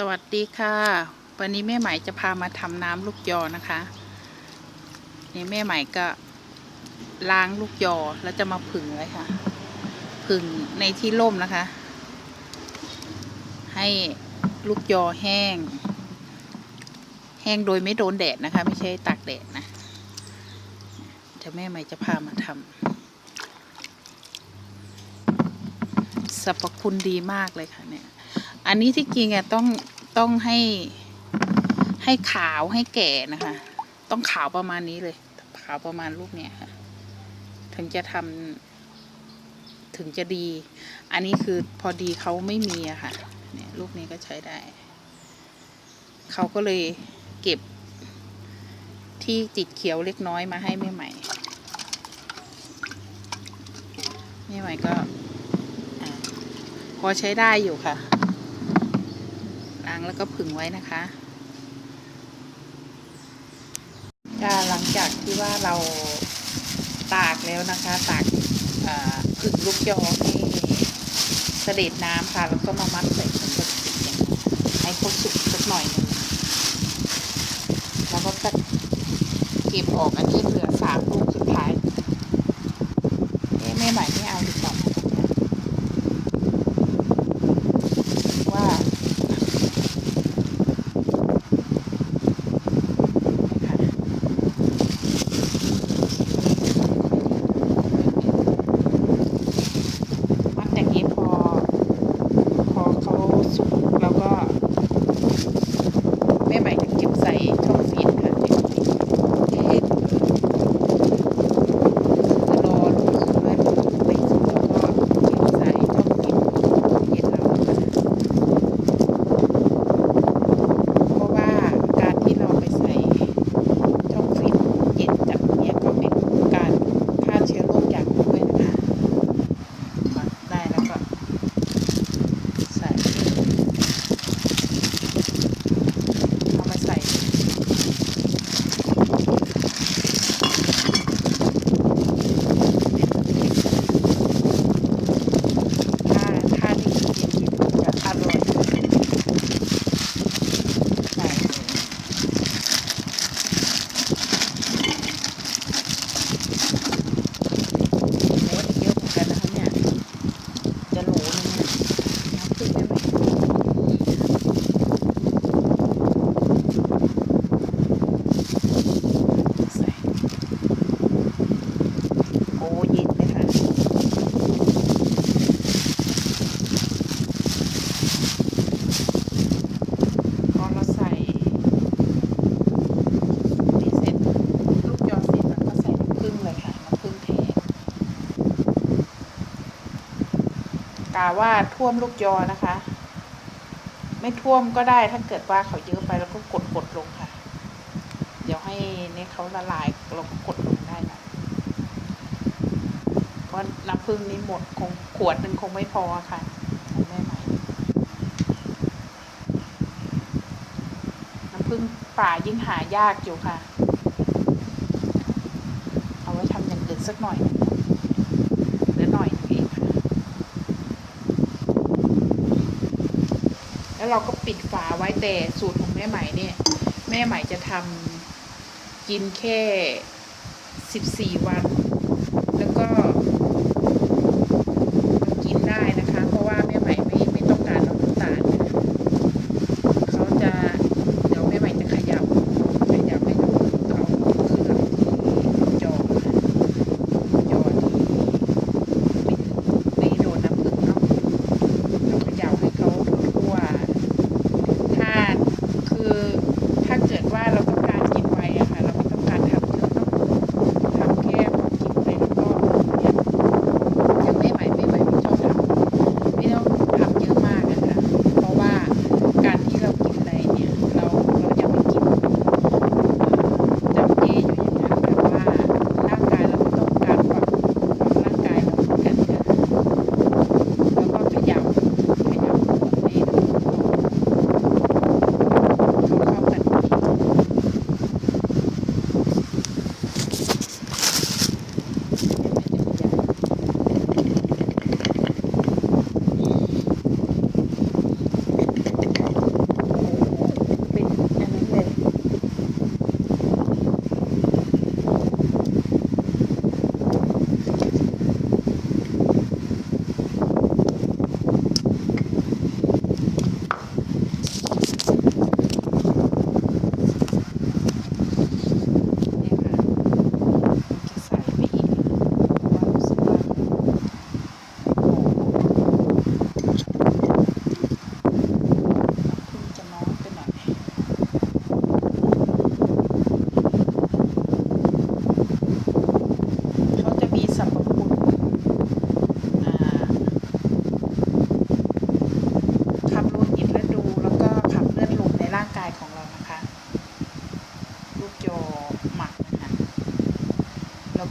สวัสดีค่ะ วันนี้แม่ใหม่จะพามาทำน้ำลูกยอนะคะ นี่แม่ใหม่ก็ล้างลูกยอแล้วจะมาผึ่งไว้ค่ะ ผึ่งในที่ร่มนะคะ ให้ลูกยอแห้ง แห้งโดยไม่โดนแดดนะคะ ไม่ใช่ตากแดดนะเดี๋ยวแม่ใหม่จะพามาทำสรรพคุณดีมากเลยค่ะเนี่ย อันนี้ที่จริงอะต้องต้องให้ให้ขาวให้แก่นะคะ ต้องขาวประมาณนี้เลย ขาวประมาณลูกเนี้ยค่ะ ถึงจะทำถึงจะดี อันนี้คือพอดีเขาไม่มีอะค่ะ เนี่ยลูกนี้ก็ใช้ได้ เขาก็เลยเก็บที่ติดเขียวเล็กน้อยมาให้แม่ใหม่แม่ใหม่ก็พอใช้ได้อยู่ค่ะางแล้วก็ผึ่งไว้นะคะก็หลังจากที่ว่าเราตากแล้วนะคะ ตากผึ่งลูกยอให้เสด็จน้ำค่ะ แล้วก็มามัดใส่ถุงพลาสติกอย่างนี้ให้เขาสุกสักหน่อยนึงแล้วก็จะเก็บออกอันนี้เหลือสามลูก ว่าท่วมลูกยอนะคะ ไม่ท่วมก็ได้ถ้าเกิดว่าเขาเยอะไปแล้วก็กดกดลงค่ะ เดี๋ยวให้เนี่ยเขาละลายเราก็กดลงได้นะเพราะน้ำผึ้งนี้หมดคงขวดหนึ่งคงไม่พอค่ะของแม่ใหม่น้ำผึ้งป่ายิ่งหายากอยู่ค่ะ เอาไว้ทำอย่างอื่นสักหน่อยเหลือหน่อยนึงเองค่ะ แล้วเราก็ปิดฝาไว้แต่สูตรของแม่ใหม่เนี่ย แม่ใหม่จะทำกินแค่สิบสี่วัน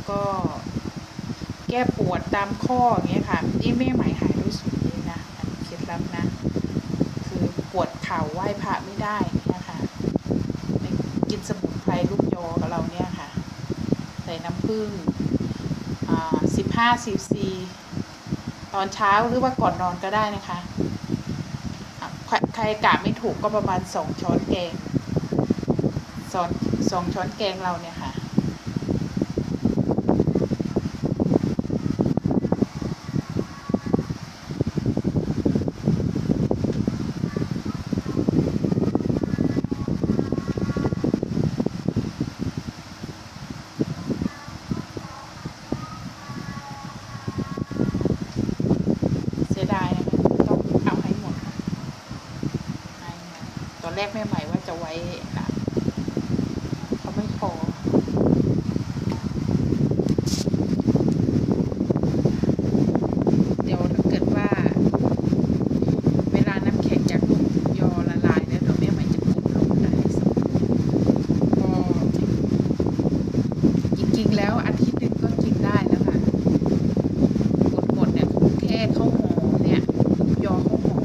ก็แก้ปวดตามข้ออย่างเงี้ยค่ะนี่แม่ไหมหายด้วยสูตรนี้นะอันนี้เคล็ดลับนะ คือปวดเข่าไหว้พระไม่ได้เนี่ยค่ะกินสมุนไพรลูกยอกับเราเนี่ยค่ะ ใส่น้ำผึ้งอ่าสิบห้าซีซีตอนเช้าหรือว่าก่อนนอนก็ได้นะคะใครใครกะไม่ถูกก็ประมาณสองช้อนแกงสองสองช้อนแกงเราเนี่ยค่ะ เสียดายนะคะต้องเอาให้หมดค่ะให้หมดตอนแรกแม่ใหม่ว่าจะไว้นะเขาไม่พอ เดี๋ยวถ้าเกิดว่า เวลาน้ำแข็งจากลูกยอละลายแล้วเดี๋ยวแม่ใหม่จะกดลงได้สักก็จริงๆ แล้วอาทิตย์หนึ่งก็กินได้แล้วค่ะ กดหมดเนี่ยแค่ข้าวหอมเนี่ยยอข้าวหอม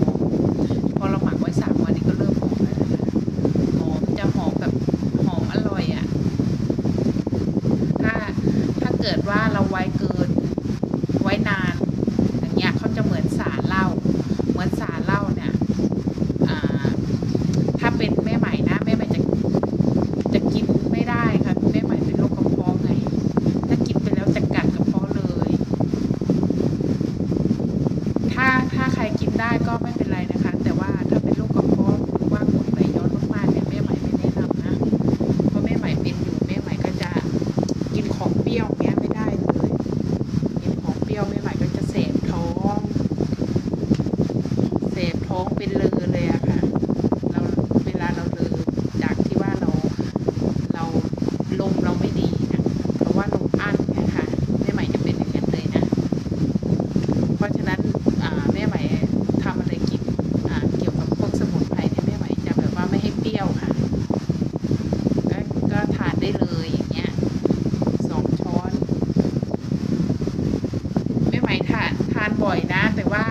พอเราหมักไว้สามวันนี้ก็เริ่มหอมแล้วนะคะหอมจะหอมแบบหอมอร่อยอะ่ะ ถ้าถ้าเกิดว่าเราไว้เกิน ไว้นาน อย่างเงี้ยเขาจะเหมือนสารเหล้าเหมือนสารเหล้าเนี่ยอ่าถ้าเป็นแม่ใหม่นะแม่ใหม่จะจะกินไม่ได้ค่ะแม่ใหม่เป็นโรคกระเพาะไง ถ้ากินไปแล้วจะกัดกระเพาะเลย ถ้าถ้าใครกินได้ก็ไม่เป็นไรนะคะ แต่ว่าถ้าเป็นโรคกระเพาะหรือว่ากรดไหลย้อนมากๆเนี่ยแม่ใหม่ไม่แนะนำนะ เพราะแม่ใหม่เป็นอยู่แม่ใหม่ก็จะกินของเปรี้ยวเนี้ยไม่ได้เลยกินของเปรี้ยวแม่ใหม่ก็จะเสพท้องเสพท้องเป็นเลอเลยอะค่ะ เราเวลาเราเลอจากที่ว่าเราเราลมเราไม่ดีนะเพราะว่าลมอั้นไงค่ะแม่ใหม่จะเป็นอย่างนั้นเลยนะ เพราะฉะนั้นอ่าแม่ใหม่ทำอะไรกินอ่าเกี่ยวกับพวกสมุนไพรเนี่ยแม่ใหม่จะแบบว่าไม่ให้เปรี้ยวค่ะก็ก็ทานได้เลยอย่างเงี้ยสองช้อนแม่ใหม่ทานทาน บ่อยนะ แต่ว่า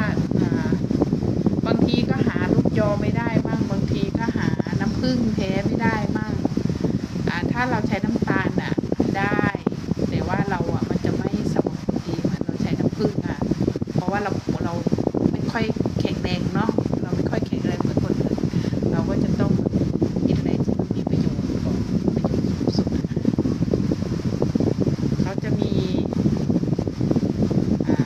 บางทีก็หาลูกยอไม่ได้บ้างบางทีก็หาน้ำผึ้งแท้ไม่ได้บ้างถ้าเราใช้น้ำตาลน่ะได้ แต่ว่าเราอะมันจะไม่สม่ำดีเหมือนเราใช้น้ำผึ้งอะ เพราะว่าเราเราไม่ค่อยแข็งแรงเนาะเราไม่ค่อยแข็งแรงเหมือนคนอื่นเราก็จะต้องกินอะไรที่มันมีประโยชน์ก่อนประโยชน์สูงสุดนะคะเขาจะมีอ่า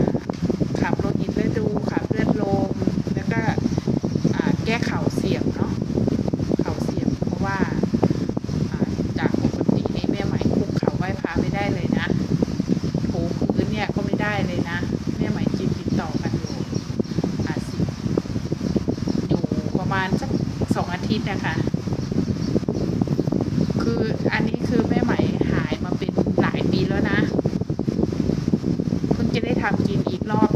ขับโลหิตเลือดดูขับเลือดลมแล้วก็อ่า แก้เข่าเสียบเนาะเข่าเสียบเพราะว่าจากปกติในแม่ไหมคุกเข่าไหว้พระไม่ได้เลยนะถูพื้นเนี่ยก็ไม่ได้เลยนะแม่ไหมกินติดต่อกันอยู่อาสิอยู่ประมาณสักสองอาทิตย์นะคะคืออันนี้คือแม่ไหมหายมาเป็นหลายปีแล้วนะ เพิ่งจะได้ทำกินอีกรอบ